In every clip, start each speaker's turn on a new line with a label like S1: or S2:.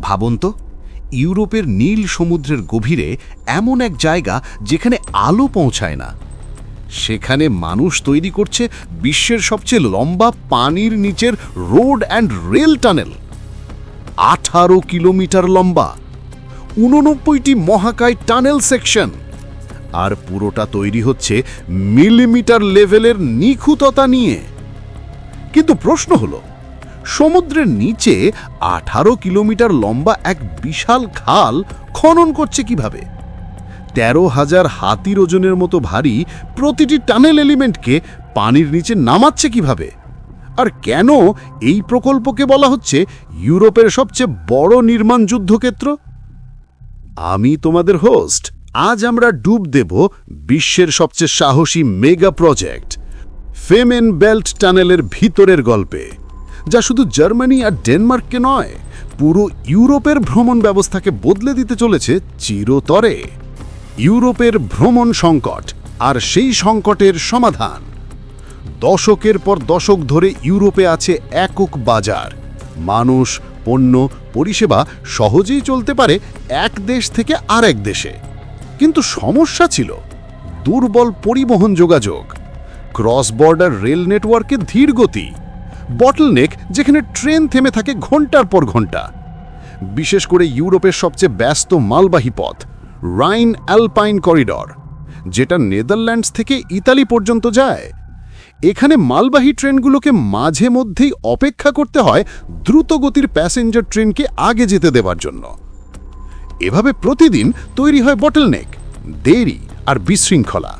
S1: ভাবুন তো, ইউরোপের নীল সমুদ্রের গভীরে এমন এক জায়গা যেখানে আলো পৌঁছায় না। সেখানে মানুষ তৈরি করছে বিশ্বের সবচেয়ে লম্বা পানির নিচের রোড অ্যান্ড রেল টানেল। আঠারো কিলোমিটার লম্বা উননব্বইটি মহাকায় টানেল সেকশন, আর পুরোটা তৈরি হচ্ছে মিলিমিটার লেভেলের নিখুঁততা নিয়ে। কিন্তু প্রশ্ন হলো সমুদ্রের নিচে আঠারো কিলোমিটার লম্বা এক বিশাল খাল খনন করছে কীভাবে? তেরো হাজার হাতির ওজনের মতো ভারী প্রতিটি টানেল এলিমেন্টকে পানির নিচে নামাচ্ছে কীভাবে? আর কেন এই প্রকল্পকে বলা হচ্ছে ইউরোপের সবচেয়ে বড় নির্মাণ যুদ্ধক্ষেত্র? আমি তোমাদের হোস্ট আজ আমরা ডুব দেব বিশ্বের সবচেয়ে সাহসী মেগা প্রজেক্ট ফেমেন বেল্ট টানেলের ভিতরের গল্পে। যা শুধু জার্মানি আর ডেনমার্ককে নয়, পুরো ইউরোপের ভ্রমণ ব্যবস্থাকে বদলে দিতে চলেছে চিরতরে। ইউরোপের ভ্রমণ সংকট আর সেই সংকটের সমাধান। দশকের পর দশক ধরে ইউরোপে আছে একক বাজার। মানুষ, পণ্য, পরিষেবা সহজেই চলতে পারে এক দেশ থেকে আরেক দেশে। কিন্তু সমস্যা ছিল দুর্বল পরিবহন যোগাযোগ। ক্রস বর্ডার রেল নেটওয়ার্কে ধীর গতি বটলনেক যেখানে ট্রেন থেমে থাকে ঘণ্টার পর ঘণ্টা। বিশেষ করে ইউরোপের সবচেয়ে ব্যস্ত মালবাহী পথ, রাইন অ্যালপাইন করিডর, যেটা নেদারল্যান্ডস থেকে ইতালি পর্যন্ত যায়। এখানে মালবাহী ট্রেনগুলোকে মাঝে মধ্যেই অপেক্ষা করতে হয় দ্রুত গতির প্যাসেঞ্জার ট্রেনকে আগে যেতে দেওয়ার জন্য। এভাবে প্রতিদিন তৈরি হয় বটলনেক, দেরি আর বিশৃঙ্খলা।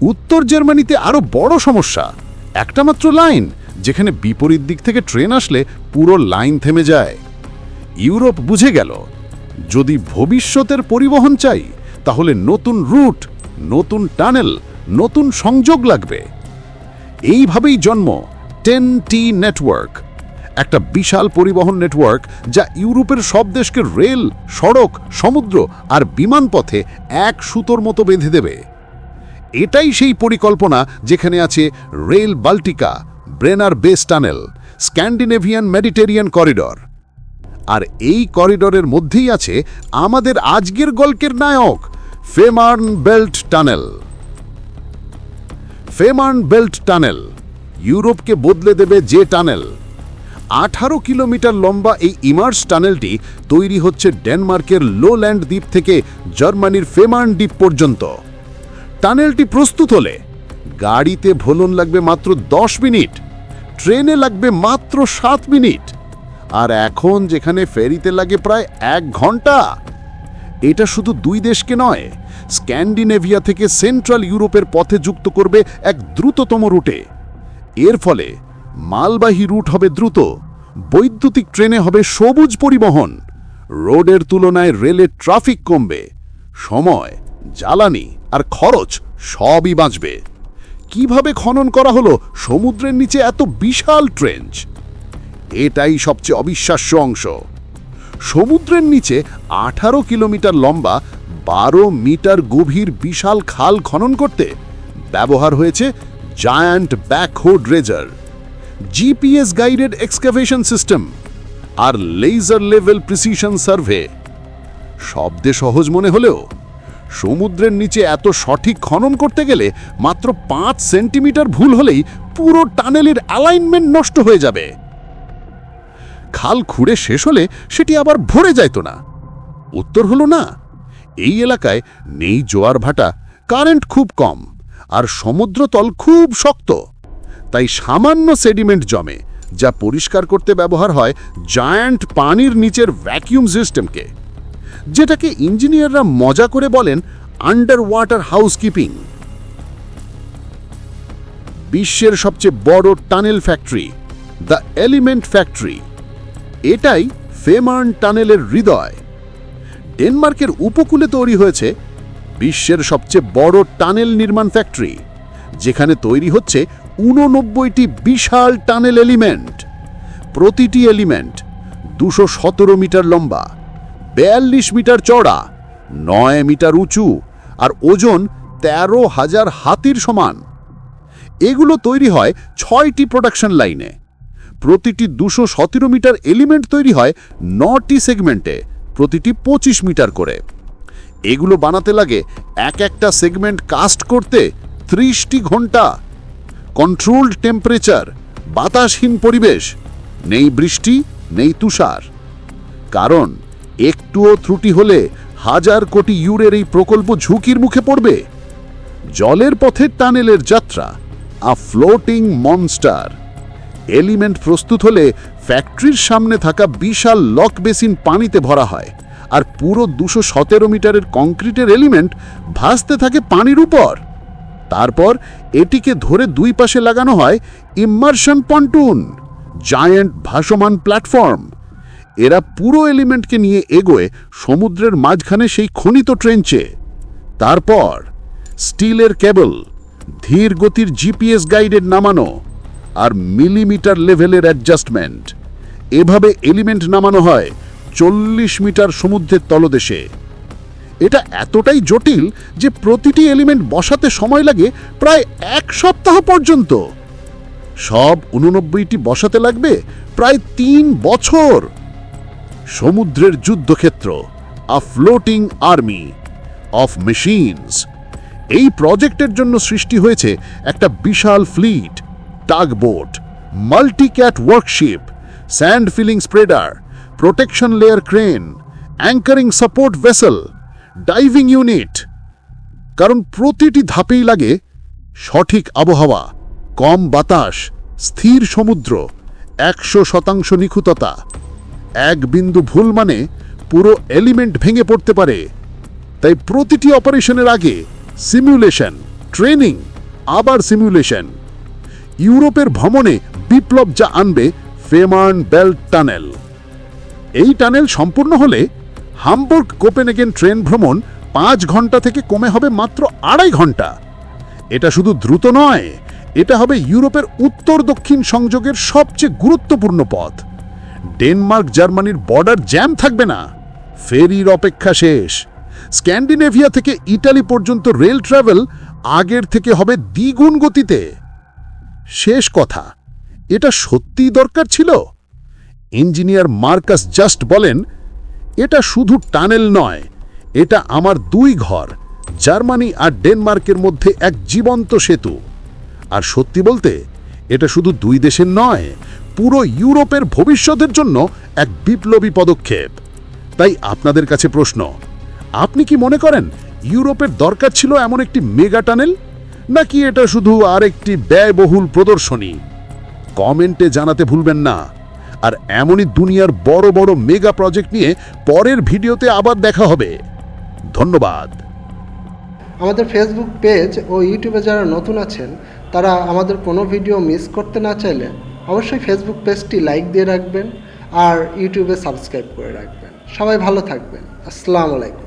S1: উত্তর জার্মানিতে আরও বড় সমস্যা, একটা মাত্র লাইন যেখানে বিপরীত দিক থেকে ট্রেন আসলে পুরো লাইন থেমে যায়। ইউরোপ বুঝে গেল, যদি ভবিষ্যতের পরিবহন চাই, তাহলে নতুন রুট, নতুন টানেল, নতুন সংযোগ লাগবে। এইভাবেই জন্ম টেন টি নেটওয়ার্ক, একটা বিশাল পরিবহন নেটওয়ার্ক যা ইউরোপের সব দেশকে রেল, সড়ক, সমুদ্র আর বিমানপথে এক সুতোর মতো বেঁধে দেবে। এটাই সেই পরিকল্পনা যেখানে আছে rail Baltica Brenner base tunnel Scandinavian Mediterranean corridor আর এই করিডরের মধ্যেই আছে আমাদের আজকের গল্পের নায়ক Fehmarn belt tunnel Fehmarn belt tunnel ইউরোপকে বদলে দেবে যে টানেল আঠারো কিলোমিটার লম্বা এই ইমার্স টানেলটি তৈরি হচ্ছে ডেনমার্কের লোল্যান্ড দ্বীপ থেকে জার্মানির ফেমার্ন দ্বীপ পর্যন্ত। টানেলটি প্রস্তুত হলে গাড়িতে ভ্রমণ লাগবে মাত্র দশ মিনিট, ট্রেনে লাগবে মাত্র সাত মিনিট, আর এখন যেখানে ফেরিতে লাগে প্রায় এক ঘণ্টা। এটা শুধু দুই দেশকে নয়, স্ক্যান্ডিনেভিয়া থেকে সেন্ট্রাল ইউরোপের পথে যুক্ত করবে এক দ্রুততম রুটে। এর ফলে মালবাহী রুট হবে দ্রুত, বৈদ্যুতিক ট্রেনে হবে সবুজ পরিবহন, রোডের তুলনায় রেলের ট্রাফিক কমবে, সময়, জ্বালানি আর খরচ সবই বাঁচবে। কীভাবে খনন করা হলো? সমুদ্রের নিচে এত বিশাল ট্রেঞ্চ। এটাই সবচেয়ে অবিশ্বাস্য অংশ। সমুদ্রের নিচে আঠারো কিলোমিটার লম্বা, বারো মিটার গভীর বিশাল খাল খনন করতে ব্যবহার হয়েছে giant backhoe dredger GPS guided excavation system আর লেজার লেভেল প্রিসিশন সার্ভে শব্দে সহজ মনে হলেও সমুদ্রের নিচে এত সঠিক খনন করতে গেলে মাত্র পাঁচ সেন্টিমিটার ভুল হলেই পুরো টানেলের অ্যালাইনমেন্ট নষ্ট হয়ে যাবে। খাল খুঁড়ে শেষ হলে সেটি আবার ভরে যাইত না। উত্তর হলো না। এই এলাকায় নেই জোয়ার ভাটা কারেন্ট খুব কম, আর সমুদ্রতল খুব শক্ত। তাই সামান্য সেডিমেন্ট জমে, যা পরিষ্কার করতে ব্যবহার হয় জায়ান্ট পানির নিচের ভ্যাকিউম সিস্টেমকে যেটাকে ইঞ্জিনিয়াররা মজা করে বলেন আন্ডার ওয়াটার হাউসকিপিং বিশ্বের সবচেয়ে বড় tunnel factory the element factory এটাই ফেমার্ন টানেলের হৃদয়। ডেনমার্কের উপকূলে তৈরি হয়েছে বিশ্বের সবচেয়ে বড় টানেল নির্মাণ ফ্যাক্টরি যেখানে তৈরি হচ্ছে উননব্বইটি বিশাল টানেল এলিমেন্ট প্রতিটি এলিমেন্ট দুশো মিটার লম্বা। বিয়াল্লিশ মিটার চড়া নয় মিটার উঁচু আর ওজন তেরো হাজার হাতির সমান। এগুলো তৈরি হয় ছয়টি প্রোডাকশন লাইনে। প্রতিটি দুশো সতেরো মিটার এলিমেন্ট তৈরি হয় নটি সেগমেন্টে, প্রতিটি পঁচিশ মিটার করে। এগুলো বানাতে লাগে এক একটা সেগমেন্ট কাস্ট করতে ত্রিশটি ঘণ্টা। কন্ট্রোলড টেম্পারেচার, বাতাসহীন পরিবেশ, নেই বৃষ্টি, নেই তুষার। কারণ একটুও ত্রুটি হলে হাজার কোটি ইউরের এই প্রকল্প ঝুঁকির মুখে পড়বে। জলের পথে টানেলের যাত্রা, আ ফ্লোটিং মনস্টার। এলিমেন্ট প্রস্তুত হলে ফ্যাক্টরির সামনে থাকা বিশাল লক বেসিন পানিতে ভরা হয় আর পুরো দুশো সতেরো মিটারের কংক্রিটের এলিমেন্ট ভাসতে থাকে পানির উপর। তারপর এটিকে ধরে দুই পাশে লাগানো হয় ইমার্শন পন্টুন, জায়ান্ট ভাসমান প্ল্যাটফর্ম। এরা পুরো এলিমেন্টকে নিয়ে এগোয় সমুদ্রের মাঝখানে সেই খনিত ট্রেঞ্চে তারপর স্টিলের কেবল, ধীর গতির জিপিএস গাইডের নামানো আর মিলিমিটার লেভেলের অ্যাডজাস্টমেন্ট। এভাবে এলিমেন্ট নামানো হয় চল্লিশ মিটার সমুদ্রের তলদেশে। এটা এতটাই জটিল যে প্রতিটি এলিমেন্ট বসাতে সময় লাগে প্রায় এক সপ্তাহ পর্যন্ত। সব উননব্বইটি বসাতে লাগবে প্রায় তিন বছর। সমুদ্রের যুদ্ধক্ষেত্র a floating army of machines এই প্রজেক্টের জন্য সৃষ্টি হয়েছে একটা বিশাল fleet tugboat multicat workship sand filling spreader protection layer crane anchoring support vessel diving unit কারণ প্রতিটি ধাপেই লাগে সঠিক আবহাওয়া, কম বাতাস, স্থির সমুদ্র, একশো শতাংশ নিখুঁততা। এক বিন্দু ভুল মানে পুরো এলিমেন্ট ভেঙে পড়তে পারে। তাই প্রতিটি অপারেশনের আগে সিমুলেশন, ট্রেনিং, আবার সিমুলেশন। ইউরোপের ভ্রমণে বিপ্লব যা আনবে ফেমার্ন বেল্ট টানেল। এই টানেল সম্পূর্ণ হলে হামবুর্গ কোপেনহেগেন ট্রেন ভ্রমণ পাঁচ ঘণ্টা থেকে কমে হবে মাত্র আড়াই ঘণ্টা। এটা শুধু দ্রুত নয়, এটা হবে ইউরোপের উত্তর দক্ষিণ সংযোগের সবচেয়ে গুরুত্বপূর্ণ পথ। ডেনমার্ক, জার্মানির বর্ডার জ্যাম থাকবে না। ফেরির অপেক্ষা শেষ। স্ক্যান্ডিনেভিয়া থেকে ইটালি পর্যন্ত রেল ট্রাভেল আগের থেকে হবে দ্বিগুণ গতিতে। শেষ কথা, এটা সত্যিই দরকার ছিল? ইঞ্জিনিয়ার মার্কাস জাস্ট বলেন, এটা শুধু টানেল নয়, এটা আমার দুই ঘর, জার্মানি আর ডেনমার্কের মধ্যে এক জীবন্ত সেতু। আর সত্যি বলতে, এটা শুধু দুই দেশের নয় পুরো ইউরোপের ভবিষ্যতের জন্য এক বিপ্লবী পদক্ষেপ। তাই আপনাদের কাছে প্রশ্ন, আপনি কি মনে করেন ইউরোপের দরকার ছিল এমন একটি মেগা টানেল? নাকি এটা শুধু আরেকটি ব্যয়বহুল প্রদর্শনী? কমেন্টে জানাতে ভুলবেন না। আর এমনই দুনিয়ার বড় বড় মেগা প্রজেক্ট নিয়ে পরের ভিডিওতে আবার দেখা হবে। ধন্যবাদ।
S2: আমাদের ফেসবুক পেজ ও ইউটিউবে যারা নতুন আছেন, তারা আমাদের কোনো ভিডিও মিস করতে না চাইলে অবশ্যই ফেসবুক পেজটি লাইক দিয়ে রাখবেন আর ইউটিউবে সাবস্ক্রাইব করে রাখবেন। সবাই ভালো থাকবেন। আসসালামু আলাইকুম।